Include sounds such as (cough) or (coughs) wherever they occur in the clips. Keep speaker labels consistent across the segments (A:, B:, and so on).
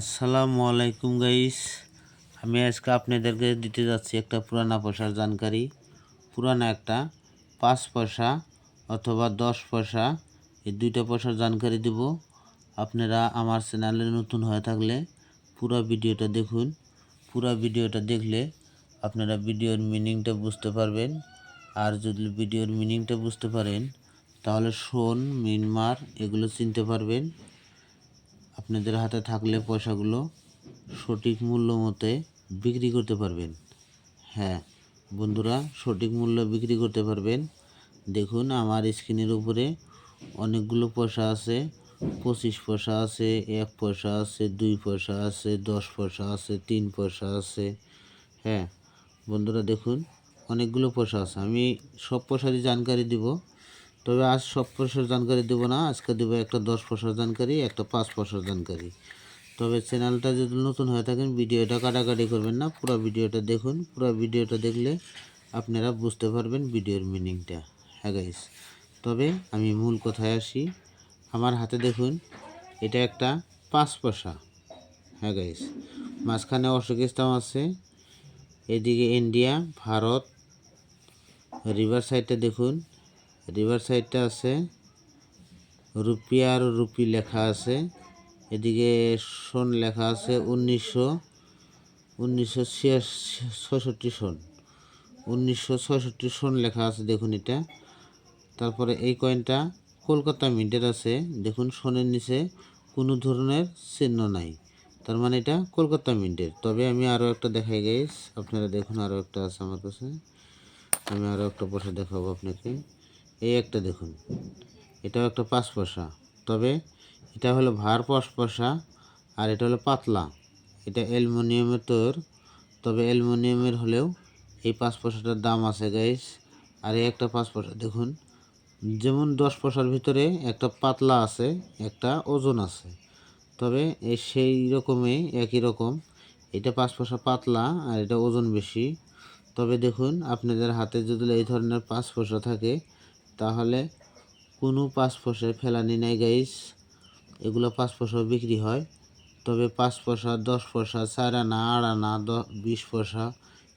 A: আসসালামু আলাইকুম গাইস। আমি আজকে আপনাদেরকে দিতে যাচ্ছি একটা পুরানা পয়সার জানকারি। পুরানা একটা পাঁচ পয়সা অথবা দশ পয়সা এই দুইটা পয়সার জানকারি দেব। আপনারা আমার চ্যানেলে নতুন হয়ে থাকলে পুরো ভিডিওটা দেখুন। পুরো ভিডিওটা দেখলে আপনারা ভিডিওর মিনিংটা বুঝতে পারবেন। আর যদি ভিডিওর মিনিংটা বুঝতে পারেন, তাহলে শোন, মিনমার, এগুলো চিনতে পারবেন। আপনাদের হাতে থাকলে পয়সাগুলো সঠিক মূল্য মতে বিক্রি করতে পারবেন। হ্যাঁ বন্ধুরা, সঠিক মূল্য বিক্রি করতে পারবেন। দেখুন, আমার স্ক্রিনের উপরে অনেকগুলো পয়সা আছে। পঁচিশ পয়সা আছে, এক পয়সা আছে, দুই পয়সা আছে, দশ পয়সা আছে, তিন পয়সা আছে। হ্যাঁ বন্ধুরা, দেখুন, অনেকগুলো পয়সা আছে। আমি সব পয়সারই জানকারি দিব। তবে আজ সব পয়সার জানকারি দেবো না, আজকে দেবো একটা দশ পয়সার জানকারি, একটা পাঁচ পয়সার জানকারি। তবে চ্যানেলটা যদি নতুন হয়ে থাকেন, ভিডিওটা কাটাকাটি করবেন না, পুরো ভিডিওটা দেখুন, পুরো ভিডিওটা দেখলে আপনারা বুঝতে পারবেন ভিডিওর মিনিংটা। হ্যাঁ গাইস তবে আমি মূল কথায় আসি, আমার হাতে দেখুন, এটা একটা পাঁচ পয়সা হ্যাঁ গাইস মাঝখানে অশোকিস্তান আছে, এদিকে ইন্ডিয়া, ভারত রিভার সাইডটা দেখুন রিভার সাইডটা আছে রুপিয়া আর রুপি লেখা আছে, এদিকে সন লেখা আছে উনিশশো উনিশশো ছষট্টি সন, উনিশশো ছষট্টি সন লেখা আছে, দেখুন এটা। তারপরে এই কয়েনটা কলকাতা মিন্টের আছে, দেখুন সনের নিচে কোনো ধরনের চিহ্ন নাই, তার মানে এটা কলকাতা মিন্টের। তবে আমি আরও একটা দেখাই গাইস আপনারা দেখুন আরও একটা আছে আমার কাছে, আমি আরও একটা পয়সা দেখাবো আপনাকে। এই একটা দেখুন। এটাও একটা পাঁচ পয়সা তবে এটা হলো ভার পাঁচ পয়সা আর এটা হলো পাতলা। এটা অ্যালুমিনিয়ামের তোর। তবে অ্যালুমিনিয়ামের হলেও এই পাঁচ পয়সাটার দাম আছে গাইস আর এই একটা পাঁচ পয়সা দেখুন। যেমন দশ পয়সার ভিতরে একটা পাতলা আছে, একটা ওজন আছে। তবে এই সেই রকমই একই রকম। এটা পাঁচ পয়সা পাতলা আর এটা ওজন বেশি। তবে দেখুন, আপনাদের হাতে যদি এই ধরনের পাঁচ পয়সা থাকে তাহলে কোনো পাঁচ পয়সায় ফেলানি নাই গাইস। এগুলো পাঁচ পয়সাও বিক্রি হয়। তবে পাঁচ পয়সা, দশ পয়সা, চার আনা, আট আনা বিশ পয়সা,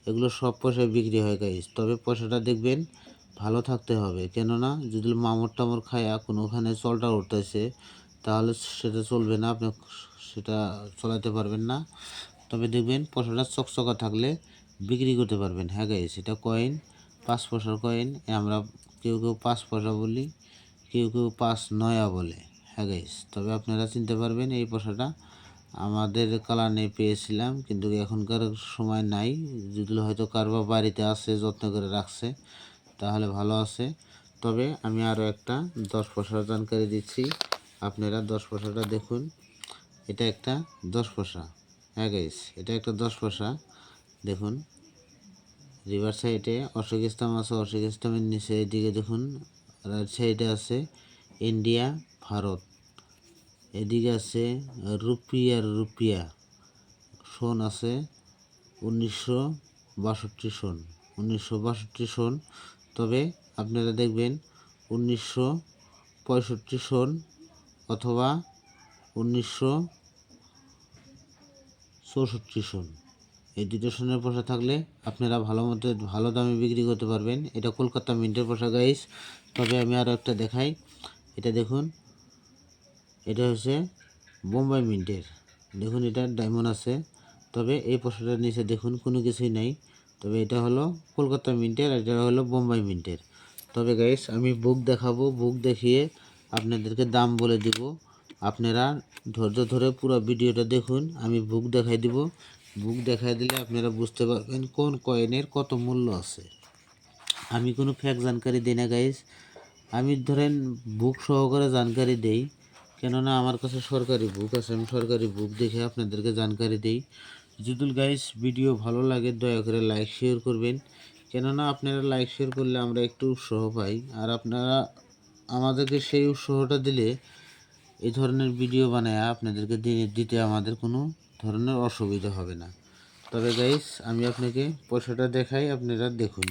A: এগুলো সব পয়সায় বিক্রি হয় গাইস। তবে পয়সাটা দেখবেন ভালো থাকতে হবে। কেননা যদি মামর টামর খায়া কোনোখানে চলটা উঠতেছে, তাহলে সেটা চলবে না, আপনি সেটা চলাতে পারবেন না। তবে দেখবেন পয়সাটা চকচকা থাকলে বিক্রি করতে পারবেন। হ্যাঁ গাইস, এটা কয়েন পাঁচ পয়সার কয়েন আমরা কেউ কেউ পাঁচ পয়সা বলি, কেউ কেউ পাঁচ নয়া বলে। হ্যাঁ গাইস তবে আপনারা চিনতে পারবেন এই পয়সাটা আমাদের কালানে পেয়েছিলাম, কিন্তু এখনকার সময় নাই। যেগুলো হয়তো কারবার বাড়িতে আছে, যত্ন করে রাখছে, তাহলে ভালো আছে। তবে আমি আরও একটা দশ পয়সার জানকারি দিচ্ছি। আপনারা দশ পয়সাটা দেখুন। এটা একটা দশ পয়সা। হ্যাঁ গাইস এটা একটা দশ পয়সা। দেখুন। রিভার সাইডে অশোক ইসলাম আছে অশোক ইসলামের নিচে এদিকে দেখুন রাইট সাইডে আছে ইন্ডিয়া, ভারত। এদিকে আছে রুপিয়ার রুপিয়া সন আছে উনিশশো বাষট্টি সন, উনিশশো বাষট্টি সন। তবে আপনারা দেখবেন উনিশশো পঁয়ষট্টি সন অথবা উনিশশো চৌষট্টি সন। এই দুটো সনের পোশা থাকলে আপনারা ভালো মতো ভালো দামে বিক্রি করতে পারবেন। এটা কলকাতা মিন্টের পোশাক গাইস তবে আমি আরও একটা দেখাই। এটা দেখুন। এটা হচ্ছে বোম্বাই মিন্টের। দেখুন, এটা ডায়মন্ড আছে। তবে এই পোশাকটার নিচে দেখুন, কোনো কিছুই নাই। তবে এটা হলো কলকাতা মিন্টের আর এটা হলো বোম্বাই মিন্টের। তবে গাইস আমি বুক দেখাবো। বুক দেখিয়ে আপনাদেরকে দাম বলে দিব। আপনারা ধৈর্য ধরে পুরো ভিডিওটা দেখুন। আমি বুক দেখাই দিব। বুক দেখাই দিলে আপনারা বুঝতে পারবেন কোন কয়েনের কত মূল্য আছে। আমি কোনো ফ্যাক জানকারি দিই না গাইস আমি ধরেন বুক সহকারে জানকারি দেই, কেননা আমার কাছে সরকারি বুক আছে, আমি সরকারি বুক দেখে আপনাদেরকে জানকারি দেই। যদুল গাইস ভিডিও ভালো লাগে, দয়া করে লাইক শেয়ার করবেন। কেননা আপনারা লাইক শেয়ার করলে আমরা একটু উৎসাহ পাই। আর আপনারা আমাদেরকে সেই উৎসাহটা দিলে এই ধরনের ভিডিও বানায় আপনাদেরকে দিতে আমাদের কোনো ধরনের অসুবিধা হবে না। তবে গাইস আমি আপনাকে পয়সাটা দেখাই, আপনারা দেখুন।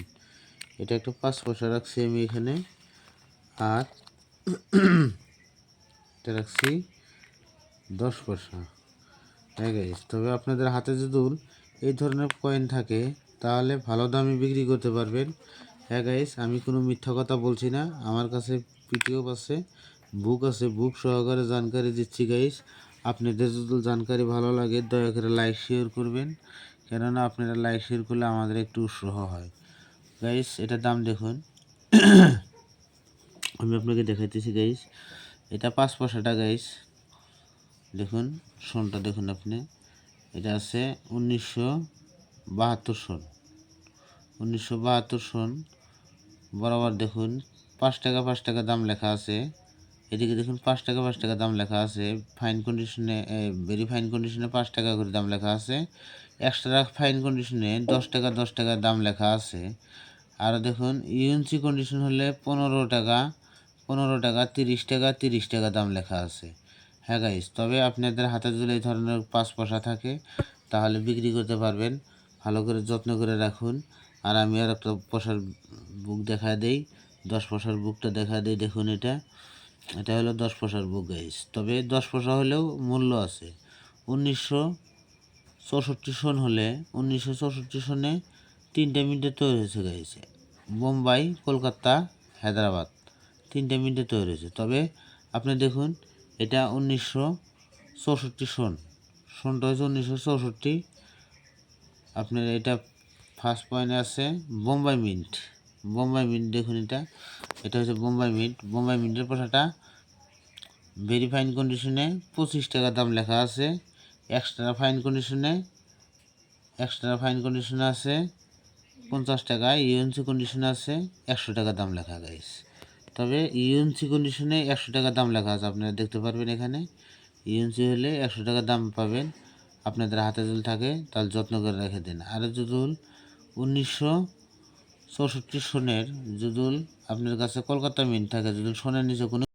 A: এটা একটা পাঁচ পয়সা রাখছি আমি এখানে। আর (clears throat) এটা রাখছি দশ পয়সা। হ্যাঁ গাইস তবে আপনাদের হাতে যদি এই ধরনের কয়েন থাকে, তাহলে ভালো দামে বিক্রি করতে পারবেন। হ্যাঁ গাইস আমি কোনো মিথ্যা কথা বলছি না। আমার কাছে পিটিএফ আছে বুক আছে বুক সহকারে জানকারি দিচ্ছি গাইস আপনাদের যদি জানকারি ভালো লাগে, দয়া করে লাইক শেয়ার করবেন। কেননা আপনারা লাইক শেয়ার করলে আমাদের একটু উৎসাহ হয়। গাইস এটার দাম দেখুন। (coughs) আমি আপনাকে দেখাইতেছি গাইস এটা পাঁচ পয়সাটা গাইস দেখুন, সনটা দেখুন আপনি। এটা আছে উনিশশো বাহাত্তর সন। উনিশশো বাহাত্তর সন। বরাবর দেখুন, পাঁচ টাকা পাঁচ টাকা দাম লেখা আছে। এদিকে দেখুন পাঁচ টাকা পাঁচ টাকা দাম লেখা আছে। ফাইন কন্ডিশনে ভেরি ফাইন কন্ডিশনে পাঁচ টাকা করে দাম লেখা আছে। এক্সট্রা ফাইন কন্ডিশনে দশ টাকা দশ টাকা দাম লেখা আছে। আর দেখুন ইউএনসি কন্ডিশন হলে পনেরো টাকা পনেরো টাকা, তিরিশ টাকা তিরিশ টাকা দাম লেখা আছে। হ্যাঁ গাইস তবে আপনাদের হাতে যদি এই ধরনের পাঁচ পয়সা থাকে, তাহলে বিক্রি করতে পারবেন। ভালো করে যত্ন করে রাখুন। আর আমি আর একটা পয়সার বুক দেখা দেই। দশ পয়সার বুকটা দেখা দেই, দেখুন এটা। এটা হলো দশ পয়সার বুক গাইস তবে দশ পয়সা হলেও মূল্য আছে। উনিশশো চৌষট্টি সন হলে, উনিশশো চৌষট্টি সনে তিনটে মিনিটে তৈরি হয়েছে গাইছে বোম্বাই কলকাতা, হায়দ্রাবাদ, তিনটে মিনিটে তৈরি হয়েছে। তবে আপনি দেখুন, এটা উনিশশো চৌষট্টি সন। সনটা হয়েছে উনিশশো চৌষট্টি। আপনার এটা ফার্স্ট পয়েন্ট আছে বোম্বাই মিন্ট। বোম্বাই মিন্ট, দেখুন এটা। এটা হচ্ছে বোম্বাই মিন্ট। বোম্বাই মিন্টের পয়সাটা ভেরি ফাইন কন্ডিশনে পঁচিশ টাকা দাম লেখা আছে। এক্সট্রা ফাইন কন্ডিশনে এক্সট্রা ফাইন কন্ডিশনে আছে। পঞ্চাশ টাকা ইউএনসি কন্ডিশনে আছে, একশো টাকা দাম লেখা গাইস তবে ইউএনসি কন্ডিশনে একশো টাকা দাম লেখা আছে, আপনারা দেখতে পারবেন এখানে। ইউএনসি হলে একশো টাকা দাম পাবেন। আপনাদের হাতে যদি থাকে, তাহলে যত্ন করে রেখে দিন। আর যদি উনিশশো চৌষট্টি সনের যদুল আপনার কাছে কলকাতা মিন থাকে যদি সোনের নিচে কোনো